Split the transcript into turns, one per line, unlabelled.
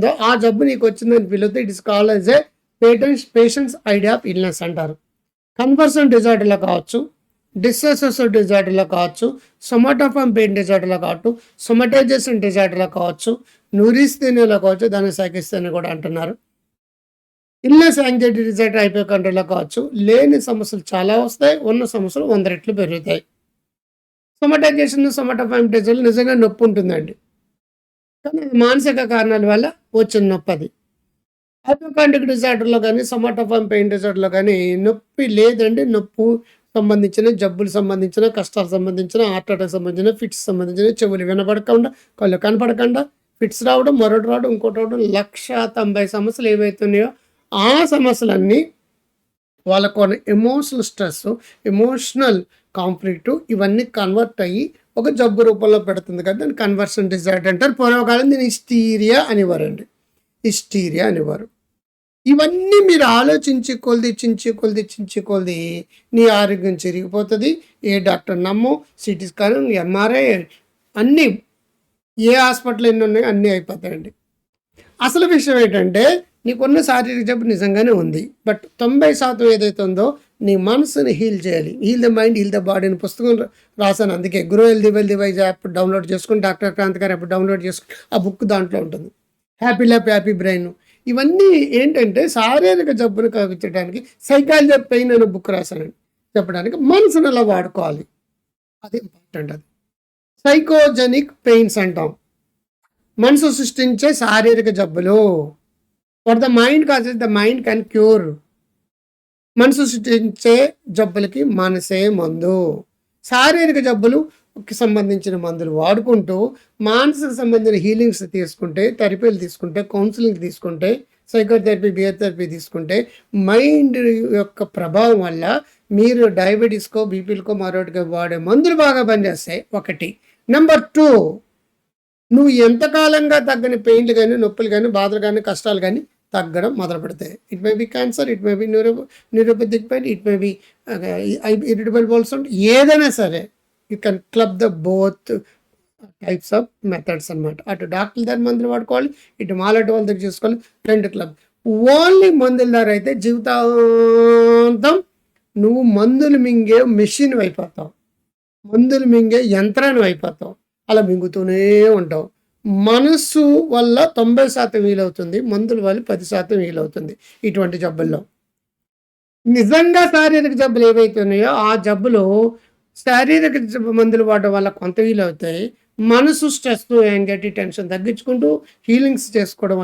ఉందో ఆ జబ్బు నీకు వచ్చిందని పిలిస్తే it is call as a patent patients idea of illness అంటారు. కన్వర్సన్ డిజార్డర్లో కావచ్చు డిస్సెసెస్ డిజార్డర్లో కావచ్చు సొమాటోఫామ్ పెయిన్ డిజార్డర్లో కావచ్చు సొమటైజేషన్ డిజార్డర్లో కావచ్చు న్యూరిస్థేనియాలో కావచ్చు దాన్ని సైకిస్తేనే కూడా అంటున్నారు. ఇల్నెస్ యాంగ్జైటీ డిజార్డర్ అయిపోయే కంట్రీలో కావచ్చు లేని సమస్యలు చాలా వస్తాయి ఉన్న సమస్యలు వంద రెట్లు పెరుగుతాయి. సొమటైజేషన్ సొమటోఫామ్ డిజార్డర్ నిజంగా నొప్పి ఉంటుందండి. కానీ మానసిక కారణాల వల్ల వచ్చిన నొప్పి అది హైపోకాండిక్ డిజార్డర్లో కానీ సొమాటోఫామ్ పెయిన్ డిజార్డర్లో కానీ నొప్పి లేదండి. నొప్పి సంబంధించిన జబ్బులు సంబంధించిన కష్టాలు సంబంధించిన హార్ట్ అటాక్ సంబంధించిన ఫిట్స్ సంబంధించిన చెవులు వినపడకుండా కళ్ళు కనపడకుండా ఫిట్స్ రావడం మరొకటి రావడం ఇంకోటి రావడం లక్ష తొంభై సమస్యలు ఏవైతున్నాయో ఆ సమస్యలన్నీ వాళ్ళకు ఎమోషనల్ స్ట్రెస్ ఎమోషనల్ కాన్ఫ్లిక్ట్ ఇవన్నీ కన్వర్ట్ అయ్యి ఒక జబ్బు రూపంలో పెడుతుంది కదా దాన్ని కన్వర్షన్ డిజార్డర్ అంటారు. పూర్వకాలం దీన్ని హిస్టీరియా అనేవారండి హిస్టీరియా అనేవారు ఇవన్నీ మీరు ఆలోచించి కొలిది చించి కొలిది చించి కొలిది నీ ఆరోగ్యం చెరిగిపోతుంది. ఏ డాక్టర్ నమ్ము సిటీ స్కాన్ ఎంఆర్ఐ అన్నీ ఏ హాస్పిటల్ ఎన్ని ఉన్నాయో అన్నీ అయిపోతాయండి. అసలు విషయం ఏంటంటే నీకున్న శారీరక జబ్బు నిజంగానే ఉంది. బట్ తొంభై శాతం ఏదైతే ఉందో నీ మనసుని హీల్ చేయాలి. Heal the mind heal the బాడీని పుస్తకం రాశాను. అందుకే Guru healthy wealthy wise app download చేసుకుని డాక్టర్ క్రాంతి గారు యాప్ డౌన్లోడ్ చేసుకుని ఆ బుక్ దాంట్లో ఉంటుంది. Happy life happy brain. ఇవన్నీ ఏంటంటే శారీరక జబ్బును కలిగించడానికి సైకాలజీ పెయిన్ అనే బుక్ రాశానండి చెప్పడానికి మనసును అలా వాడుకోవాలి? అది ఇంపార్టెంట్ అది. సైకోజెనిక్ పెయిన్స్ అంటాం. మనసు సృష్టించే శారీరక జబ్బులు. For the mind causes the mind can cure మనసు సృష్టించే జబ్బులకి మనసే మందు. శారీరక జబ్బులుకి సంబంధించిన మందులు వాడుకుంటూ మానసిక సంబంధించిన హీలింగ్స్ తీసుకుంటే థెరపీలు తీసుకుంటే కౌన్సిలింగ్ తీసుకుంటే సైకోథెరపీ బిహేవ్ థెరపీ తీసుకుంటే మైండ్ యొక్క ప్రభావం వల్ల మీరు డయాబెటీస్కో బీపీలకో మరొకటికో వాడే మందులు బాగా పనిచేస్తాయి. ఒకటి. Number two. నువ్వు ఎంతకాలంగా తగ్గని పెయిన్లు కానీ నొప్పులు కానీ బాధలు కానీ కష్టాలు కానీ తగ్గడం మొదలు పెడతాయి. It may be cancer it may be neuro neuropathic pain it may be irritable bowels ఏదైనా సరే you can club the both types of methods అన్నమాట. అటు డాక్టర్ దగ్గర మందులు వాడుకోవాలి ఇటు మాలటి వాళ్ళ దగ్గర చూసుకోవాలి రెండు క్లబ్ ఓన్లీ మందుల ద్వారా అయితే జీవితాంతం నువ్వు మందులు మింగే మెషిన్ అయిపోతావు. మందులు మింగే యంత్రాన్ని అయిపోతావు. అలా మింగుతూనే ఉంటావు. మనసు వల్ల తొంభై శాతం వీలవుతుంది మందుల వల్ల పది శాతం వీలవుతుంది ఇటువంటి జబ్బుల్లో. నిజంగా శారీరక జబ్బులు ఏవైతే ఉన్నాయో ఆ జబ్బులు శారీరక మందులు వాడడం వల్ల కొంత వీలవుతాయి. మనసు స్ట్రెస్ యాంగ్జైటీ టెన్షన్ తగ్గించుకుంటూ హీలింగ్స్ చేసుకోవడం